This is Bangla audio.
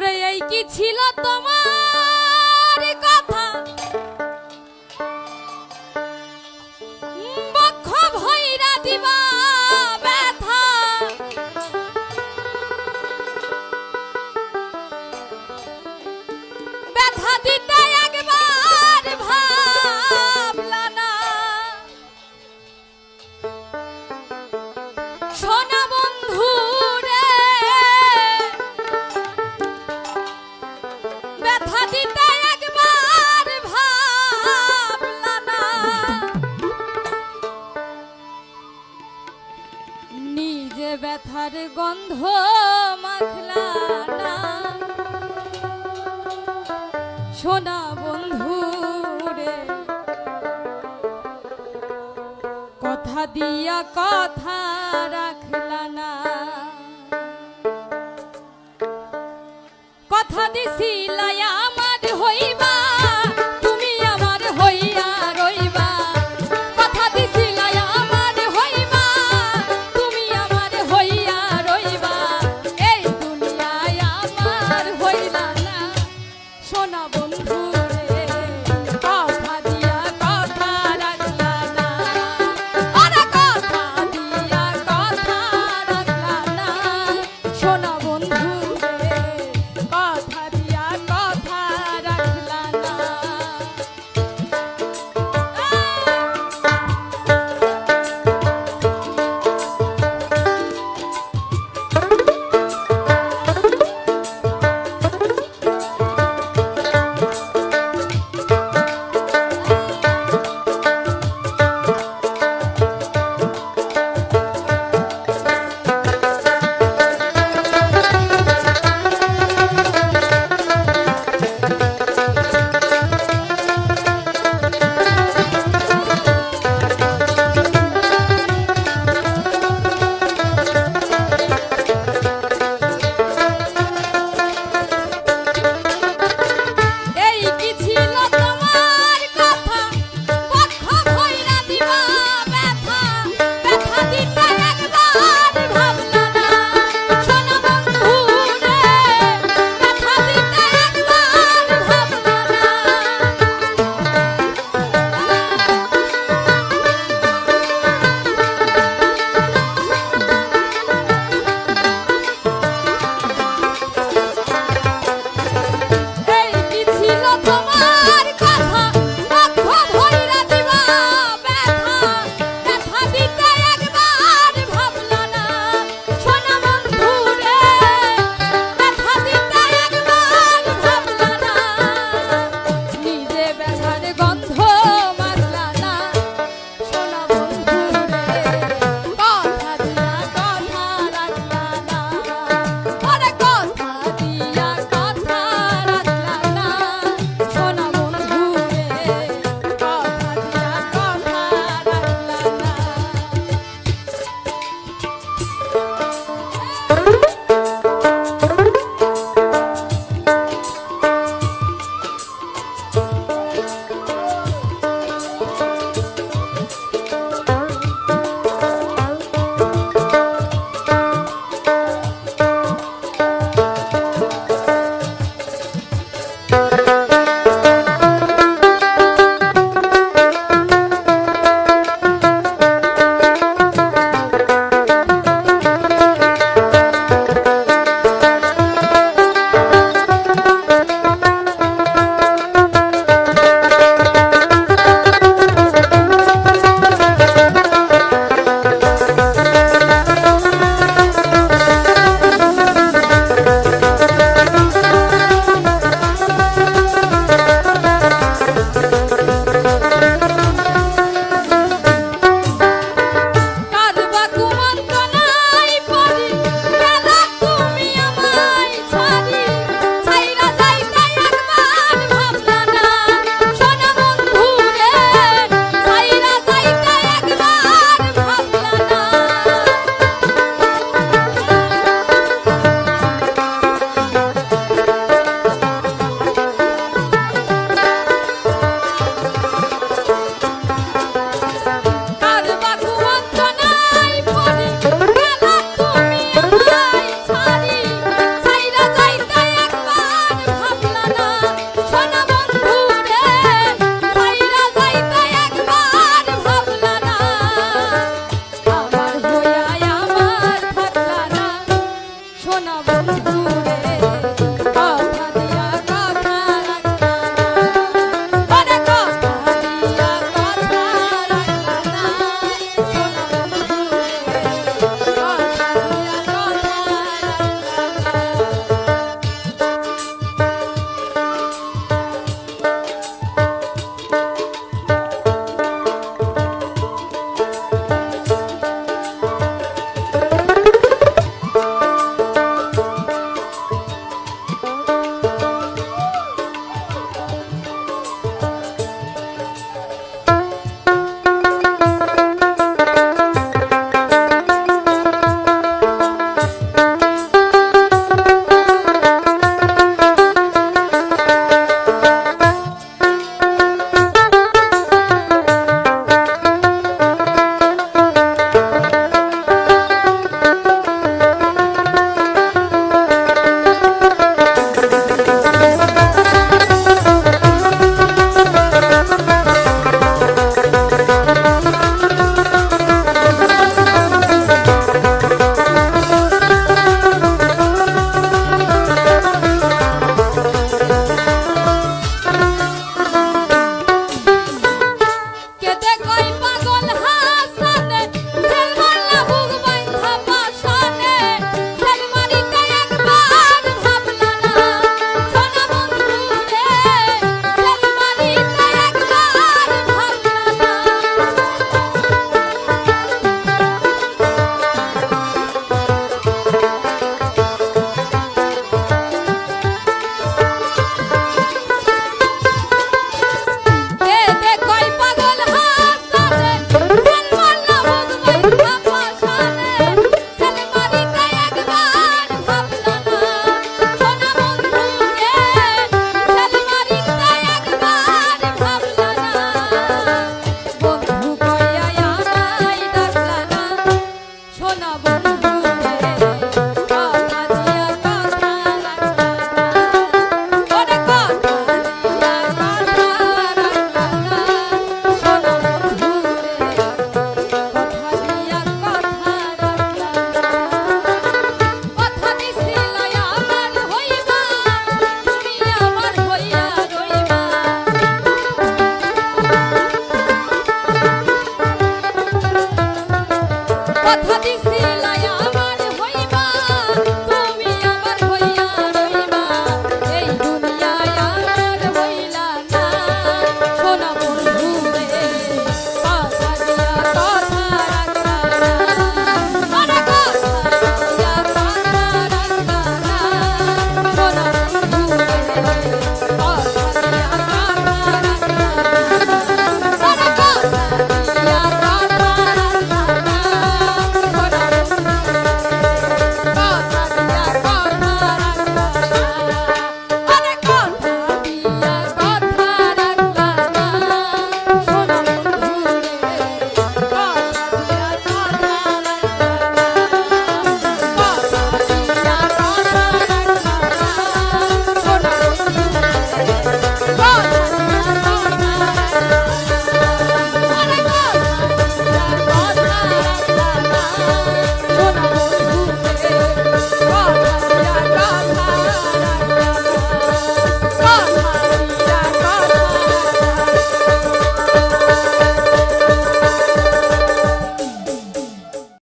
ওরে এই কি ছিল তোমার কথা? বক্ষ ভৈরা দিবা ব্যথা। ব্যথা নিজে গন্ধ মাখলা না সোনা বন্ধু রে কথা দিয়া কথা রাখলা না। কথা দিছিলাই আমার হইবা